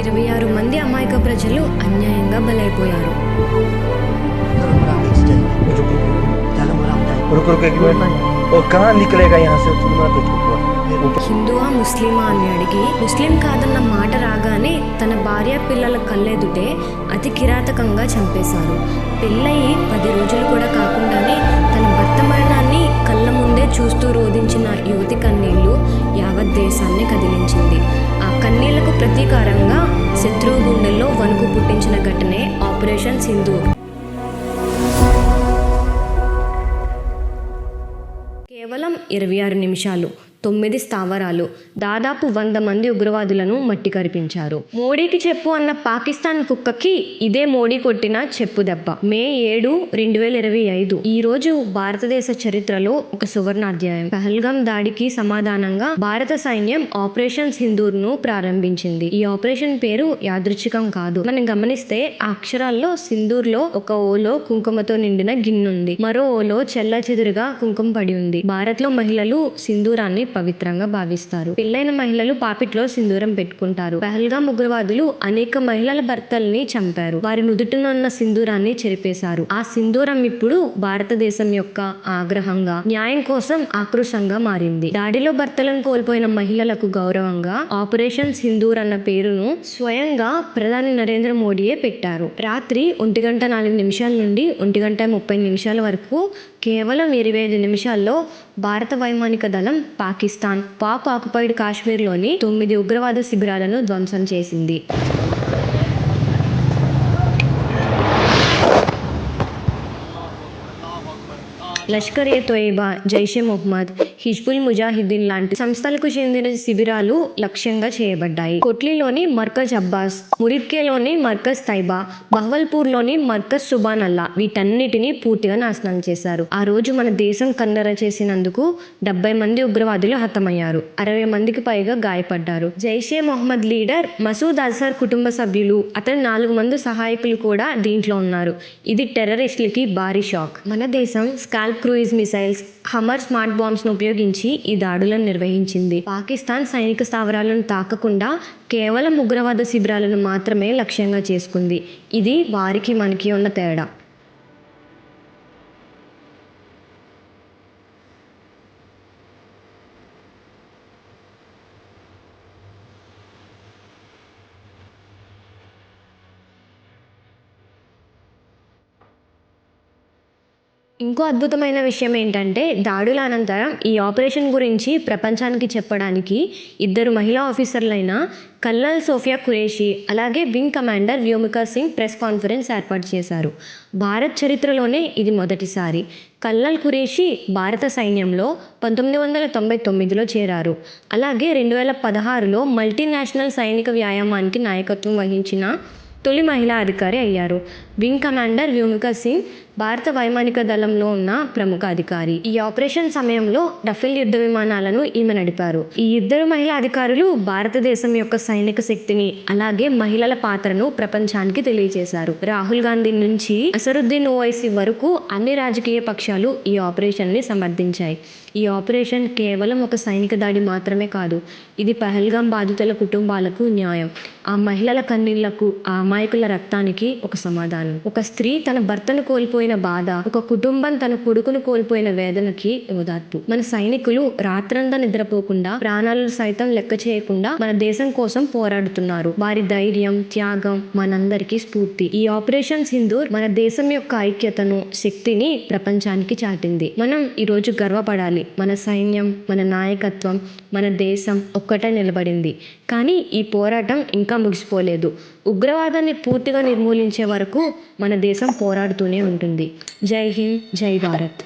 ఇరవై ఆరు మంది అమాయక ప్రజలు అన్యాయంగా బలైపోయారు. హిందువా ముస్లిమా అని అడిగి ముస్లిం కాదన్న మాట రాగానే తన భార్య పిల్లల కళ్ళెదుటే అతి కిరాతకంగా చంపేశారు. పెళ్ళయి పది రోజులు కూడా కాకుండానే తన భర్త మరణాన్ని కళ్ళ ముందే చూస్తూ రోధించిన యువతి కన్నీళ్ళు యావత్ దేశాన్ని కదిలించింది. ఆ కన్నీళ్ళకు ప్రతీకారంగా శత్రువు గుండెల్లో వణుకు పుట్టించిన ఘటనే ఆపరేషన్ సింధు కేవలం ఇరవై ఆరు నిమిషాలు. తొమ్మిది స్థావరాలు. దాదాపు వంద మంది ఉగ్రవాదులను మట్టి కరిపించారు మోడీకి చెప్పు అన్న పాకిస్తాన్ కుక్కకి ఇదే మోడీ కొట్టిన చెప్పు దెబ్బ. మే ఏడు రెండు వేల ఇరవై ఐదు. ఈ రోజు భారతదేశ చరిత్రలో ఒక సువర్ణాధ్యాయం. పహల్గం దాడికి సమాధానంగా భారత సైన్యం ఆపరేషన్ సింధూర్ను ప్రారంభించింది. ఈ ఆపరేషన్ పేరు యాదృచ్ఛికం కాదు. మనం గమనిస్తే ఆ అక్షరాల్లో సింధూర్లో ఒక ఓలో కుంకుమతో నిండిన గిన్నుంది మరో ఓలో చెల్లా చెదురుగా కుంకుమ పడి ఉంది. భారత్లో మహిళలు సింధూరాన్ని పవిత్రంగా భావిస్తారు. పెళ్ళైన మహిళలు పాపిట్లో సింధూరం పెట్టుకుంటారు. పెహల్గా ఉగ్రవాదులు అనేక మహిళల భర్తల్ని చంపారు. వారి నుదుటినున్న సింధూరాన్ని చెరిపేశారు. ఆ సింధూరం ఇప్పుడు భారతదేశం యొక్క ఆగ్రహంగా న్యాయం కోసం ఆక్రోశంగా మారింది. దాడిలో భర్తలను కోల్పోయిన మహిళలకు గౌరవంగా ఆపరేషన్ సింధూర్ అన్న పేరును స్వయంగా ప్రధాని నరేంద్ర మోడీయే పెట్టారు. రాత్రి ఒంటి గంట నాలుగు నిమిషాల నుండి ఒంటి గంట ముప్పై నిమిషాల వరకు కేవలం ఇరవై ఐదు నిమిషాల్లో భారత వైమానిక దళం పాకిస్తాన్ పాక్ ఆక్యుపైడ్ కాశ్మీర్లోని తొమ్మిది ఉగ్రవాద శిబిరాలను ధ్వంసం చేసింది. లష్కర్ ఏ తోయిబా జైషే మొహమ్మద్ హిజ్బుల్ ముజాహిద్దీన్ లాంటి సంస్థలకు చెందిన శిబిరాలు లక్ష్యంగా చేయబడ్డాయి. కొట్లీలోని మర్కజ్ అబ్బాస్ మురిద్కేలోని మర్కజ్ తైబా బహవల్పూర్లోని మర్కజ్ సుబాన్ అల్లా వీటన్నిటినీ పూర్తిగా నాశనం చేశారు. ఆ రోజు మన దేశం కన్నెర చేసినందుకు డెబ్బై మంది ఉగ్రవాదులు హతమయ్యారు. అరవై మందికి పైగా గాయపడ్డారు. జైషే మొహమ్మద్ లీడర్ మసూద్ అజర్ కుటుంబ సభ్యులు అతని నాలుగు మంది సహాయకులు కూడా దీంట్లో ఉన్నారు. ఇది టెర్రరిస్టులకి భారీ షాక్. మన దేశం scalp cruise missiles hammer smart బాంబ్స్ను ఉపయోగించి ఈ దాడులను నిర్వహించింది. పాకిస్తాన్ సైనిక స్థావరాలను తాకకుండా కేవలం ఉగ్రవాద శిబిరాలను మాత్రమే లక్ష్యంగా చేసుకుంది. ఇది వారికి మనకి ఉన్న తేడా. ఇంకో అద్భుతమైన విషయం ఏంటంటే దాడుల అనంతరం ఈ ఆపరేషన్ గురించి ప్రపంచానికి చెప్పడానికి ఇద్దరు మహిళా ఆఫీసర్లైన కల్నల్ సోఫియా ఖురేషి అలాగే wing commander Vyomika Singh press conference ఏర్పాటు చేశారు. భారత్ చరిత్రలోనే ఇది మొదటిసారి. కల్నల్ ఖురేషి భారత సైన్యంలో పంతొమ్మిది వందల తొంభై తొమ్మిదిలో చేరారు. అలాగే రెండు వేల పదహారులో మల్టీనేషనల్ సైనిక వ్యాయామానికి నాయకత్వం వహించిన తొలి మహిళా అధికారి అయ్యారు. వింగ్ కమాండర్ వ్యోమికా సింగ్ భారత వైమానిక దళంలో ఉన్న ప్రముఖ అధికారి. ఈ ఆపరేషన్ సమయంలో రఫేల్ యుద్ధ విమానాలను ఈమె నడిపారు. ఈ ఇద్దరు మహిళా అధికారులు భారతదేశం యొక్క సైనిక శక్తిని అలాగే మహిళల పాత్రను ప్రపంచానికి తెలియజేశారు. రాహుల్ గాంధీ నుంచి అసరుద్దీన్ ఓవైసీ వరకు అన్ని రాజకీయ పక్షాలు ఈ ఆపరేషన్ని సమర్థించాయి. ఈ ఆపరేషన్ కేవలం ఒక సైనిక దాడి మాత్రమే కాదు ఇది పహల్గాం బాధితుల కుటుంబాలకు న్యాయం. ఆ మహిళల కన్నీళ్ళకు ఆ అమాయకుల రక్తానికి ఒక సమాధానం. ఒక స్త్రీ తన భర్తను కోల్పోయిన బాధ ఒక కుటుంబం తన కొడుకును కోల్పోయిన వేదనకి ఓదార్పు. మన సైనికులు రాత్రంతా నిద్రపోకుండా ప్రాణాలను సైతం లెక్క చేయకుండా మన దేశం కోసం పోరాడుతున్నారు. వారి ధైర్యం త్యాగం మనందరికీ స్ఫూర్తి. ఈ ఆపరేషన్ సింధూర్ మన దేశం యొక్క ఐక్యతను శక్తిని ప్రపంచానికి చాటింది. మనం ఈరోజు గర్వపడాలి. మన సైన్యం మన నాయకత్వం మన దేశం ఒక్కటే నిలబడింది. కానీ ఈ పోరాటం ఇంకా ముగిసిపోలేదు. ఉగ్రవాదాన్ని పూర్తిగా నిర్మూలించే వరకు మన దేశం పోరాడుతూనే ఉంటుంది. జై హింద్ జై భారత్.